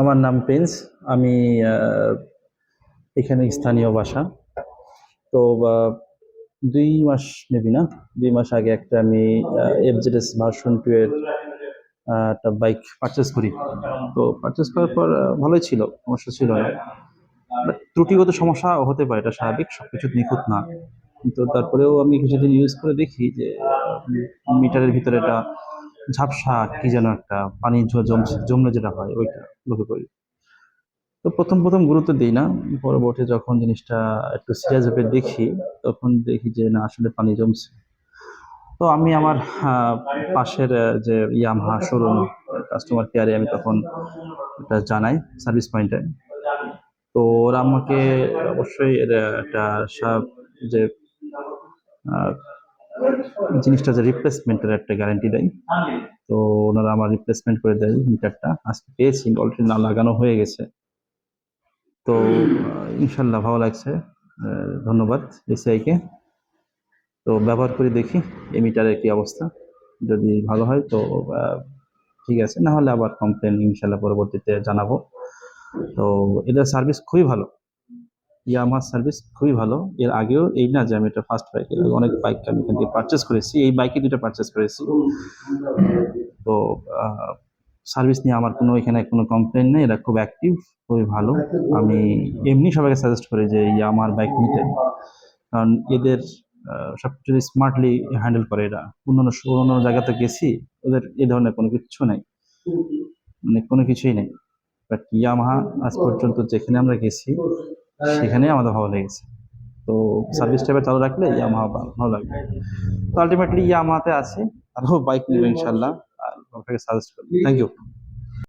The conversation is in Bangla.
আমার নাম প্রিন্স। আমি এখানে স্থানীয় বাসা তো দুই মাস মেবি না, দুই মাস আগে একটা আমি এফজেডএস ভার্সন টু এর একটা বাইক পারচেস করি। তো পারচেস করার পর ভালোই ছিল, সমস্যা ছিল না। ত্রুটিগত সমস্যা হতে পারে, এটা স্বাভাবিক, সবকিছু নিখুঁত না। কিন্তু তারপরেও আমি কিছুদিন ইউজ করে দেখি যে মিটারের ভিতরে একটা ঝাপসা কি যেন একটা পানি জমছে জমলে যেটা হয়, ওইটা লক্ষ্য করি। তো প্রথম প্রথম গুরুত্ব দিই না, পরবর্তী যখন জিনিসটা একটু সিরিয়াস ভাবে দেখি, তখন দেখি যে না, আসলে পানি জমছে। তো আমি আমার পাশের যে ইয়ামাহা শোরুম কাস্টমার কেয়ারে আমি তখন এটা জানাই সার্ভিস পয়েন্টে তো ওরা আমাকে অবশ্যই এর একটা যে জিনিসটা যে রিপ্লেসমেন্টের একটা গ্যারান্টি দেয়। তো ওনারা আমার রিপ্লেসমেন্ট করে দেয় মিটারটা আজকে পেয়েছি অলরেডি না লাগানো হয়ে গেছে। তো ইনশাল্লাহ ভালো লাগছে। ধন্যবাদ এসিআইকে তো ব্যবহার করে দেখি এই মিটারের কি অবস্থা। যদি ভালো হয় তো ঠিক আছে। না হলে আবার কমপ্লেন ইনশাল্লাহ পরবর্তীতে জানাব। তো এদের সার্ভিস খুবই ভালো। ইয়ামার সার্ভিস খুবই ভালো। এর আগেও এই না যে আমি এটা ফার্স্ট বাইক অনেক বাইক আমি এখান থেকে পারচেস করেছি। এই বাইকে দুটো পারচেস করেছি। তো সার্ভিস নিয়ে আমার কোনো এখানে কোনো কমপ্লেন নেই। এরা খুব অ্যাক্টিভ খুবই ভালো। আমি এমনি সবাইকে সাজেস্ট করি যে ইয়ামার বাইক নিতে। কারণ এদের সব সবকিছু স্মার্টলি হ্যান্ডেল করে এরা। অন্যান্য অন্যান্য জায়গাতে গেছি, ওদের এ ধরনের কোনো কিছু নেই। মানে কোনো কিছুই নেই। বাট ইয়ামাহা আজ পর্যন্ত যেখানে আমরা গেছি সেখানে আমাদের ভালো লেগেছে। তো সার্ভিস টাইপের চালু রাখলে ইয়ামাহা ভালো লাগবে। তো আলটিমেটলি ইয়ামাহাতে আছে। আরও বাইক নেবে ইনশাল্লাহ। আর আপনাকে সাজেস্ট করব। Thank you